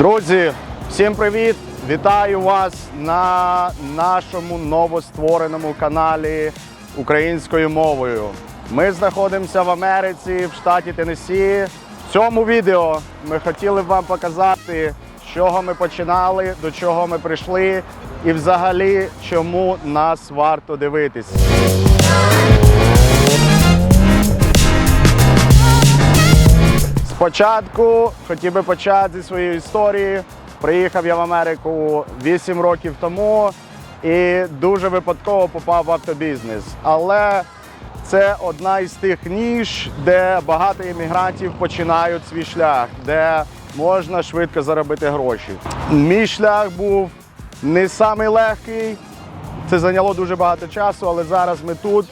Друзі, всім привіт! Вітаю вас на нашому новоствореному каналі українською мовою. Ми знаходимося в Америці, в штаті Теннессі. В цьому відео ми хотіли б вам показати, з чого ми починали, до чого ми прийшли, і взагалі чому нас варто дивитись. Спочатку хотів би почати зі своєї історії. Приїхав я в Америку 8 років тому і дуже випадково попав в автобізнес. Але це одна із тих ніж, де багато іммігрантів починають свій шлях, де можна швидко заробити гроші. Мій шлях був не самий легкий. Це зайняло дуже багато часу, але зараз ми тут,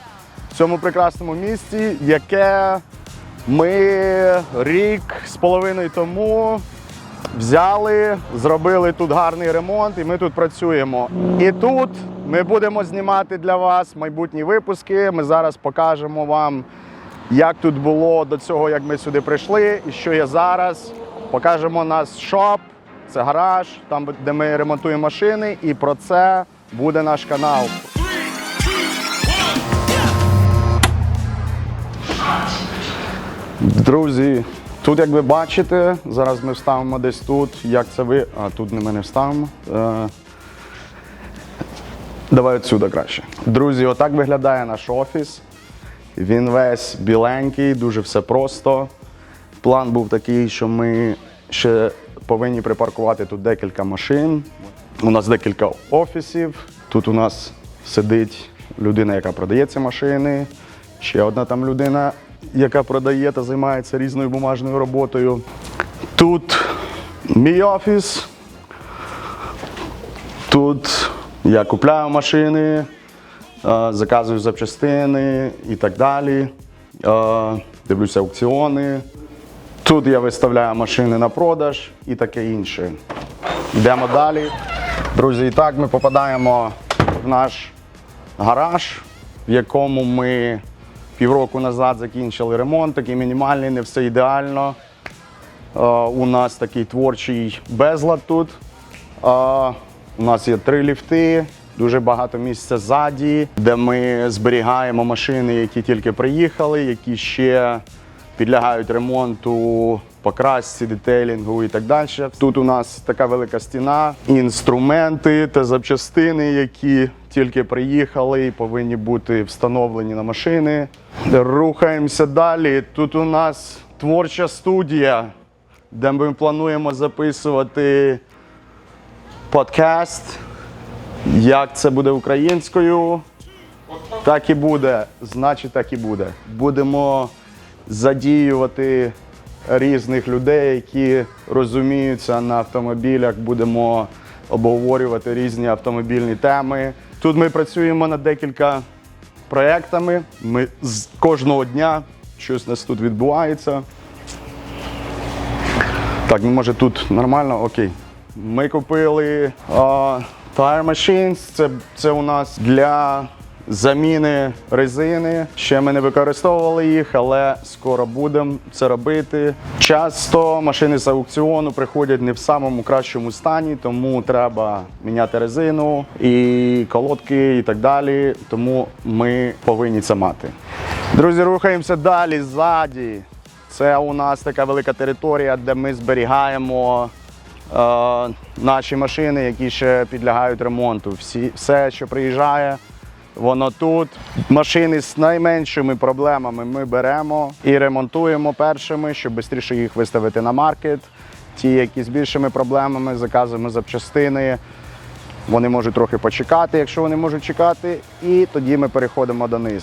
в цьому прекрасному місті, яке ми рік з половиною тому взяли, зробили тут гарний ремонт, і ми тут працюємо. І тут ми будемо знімати для вас майбутні випуски. Ми зараз покажемо вам, як тут було до цього, як ми сюди прийшли, і що є зараз. Покажемо наш шоп, це гараж, там де ми ремонтуємо машини, і про це буде наш канал. Друзі, тут, як ви бачите, зараз ми вставимо десь тут. Як це ви. А тут ми не вставимо. Е, Давай отсюди краще. Друзі, отак виглядає наш офіс. Він весь біленький, дуже все просто. План був такий, що ми ще повинні припаркувати тут декілька машин. У нас декілька офісів. Тут у нас сидить людина, яка продає ці машини. Ще одна там людина, яка продає та займається різною бумажною роботою. Тут мій офіс. Тут я купляю машини, е, заказую запчастини і так далі. Е, Дивлюся аукціони. Тут я виставляю машини на продаж і таке інше. Йдемо далі. Друзі, і так ми попадаємо в наш гараж, в якому ми півроку назад закінчили ремонт, такий мінімальний, не все ідеально. Е, У нас такий творчий безлад тут. Е, У нас є три ліфти, дуже багато місця ззаді, де ми зберігаємо машини, які тільки приїхали, які ще підлягають ремонту, покрасці, детейлінгу і так далі. Тут у нас така велика стіна, інструменти та запчастини, які тільки приїхали і повинні бути встановлені на машини. Рухаємося далі. Тут у нас творча студія, де ми плануємо записувати подкаст. Як це буде українською? Так і буде, значить, так і буде. Будемо задіювати різних людей, які розуміються на автомобілях. Будемо обговорювати різні автомобільні теми. Тут ми працюємо над декілька проєктами. Ми з кожного дня щось у нас тут відбувається. Так, ну може тут нормально, окей. Ми купили а, Tire Machines. Це, це у нас для заміни резини. Ще ми не використовували їх, але скоро будемо це робити. Часто машини з аукціону приходять не в самому кращому стані, тому треба міняти резину і колодки і так далі. Тому ми повинні це мати. Друзі, рухаємося далі ззаді. Це у нас така велика територія, де ми зберігаємо е, наші машини, які ще підлягають ремонту. Всі, все, що приїжджає, воно тут. Машини з найменшими проблемами ми беремо і ремонтуємо першими, щоб швидше їх виставити на маркет. Ті, які з більшими проблемами, заказуємо запчастини. Вони можуть трохи почекати, якщо вони можуть чекати, і тоді ми переходимо до них.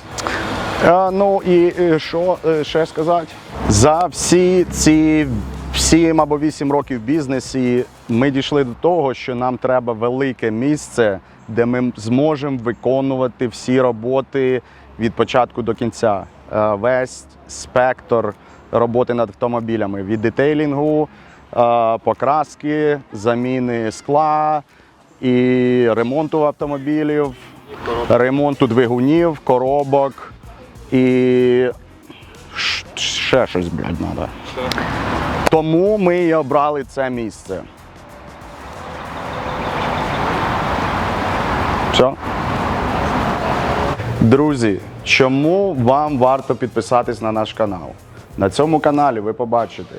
Ну і що е, ще сказати? За всі ці 7 або 8 років в бізнесі ми дійшли до того, що нам треба велике місце, де ми зможемо виконувати всі роботи від початку до кінця. Е, Весь спектр роботи над автомобілями від детейлінгу, е, покраски, заміни скла і ремонту автомобілів, ремонту двигунів, коробок і ще щось, блядь, треба. Тому ми і обрали це місце. Все. Друзі, чому вам варто підписатись на наш канал? На цьому каналі ви побачите,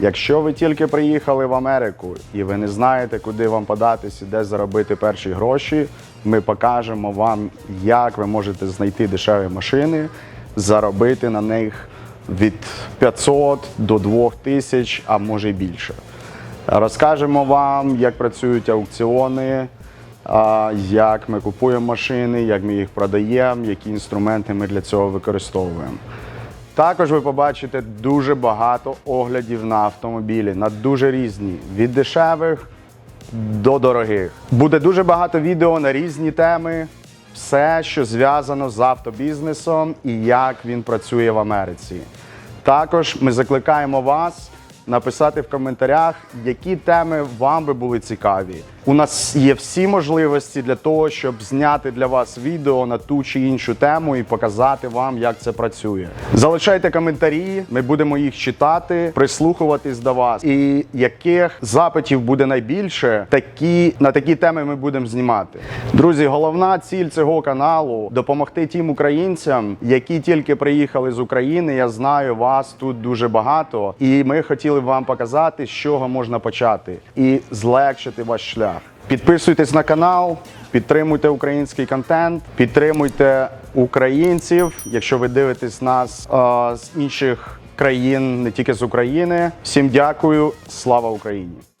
якщо ви тільки приїхали в Америку і ви не знаєте, куди вам податись і де заробити перші гроші, ми покажемо вам, як ви можете знайти дешеві машини, заробити на них від 500 до 2000, а може й більше. Розкажемо вам, як працюють аукціони, як ми купуємо машини, як ми їх продаємо, які інструменти ми для цього використовуємо. Також ви побачите дуже багато оглядів на автомобілі, на дуже різні, від дешевих до дорогих. Буде дуже багато відео на різні теми, все, що зв'язано з автобізнесом і як він працює в Америці. Також ми закликаємо вас написати в коментарях, які теми вам би були цікаві. У нас є всі можливості для того, щоб зняти для вас відео на ту чи іншу тему і показати вам, як це працює. Залишайте коментарі, ми будемо їх читати, прислухуватись до вас. І яких запитів буде найбільше, такі на такі теми ми будемо знімати. Друзі, головна ціль цього каналу допомогти тим українцям, які тільки приїхали з України. Я знаю, вас тут дуже багато, і ми хотіли б вам показати, з чого можна почати і злегшити ваш шлях. Підписуйтесь на канал, підтримуйте український контент, підтримуйте українців. Якщо ви дивитесь нас а, з інших країн, не тільки з України. Всім дякую, слава Україні!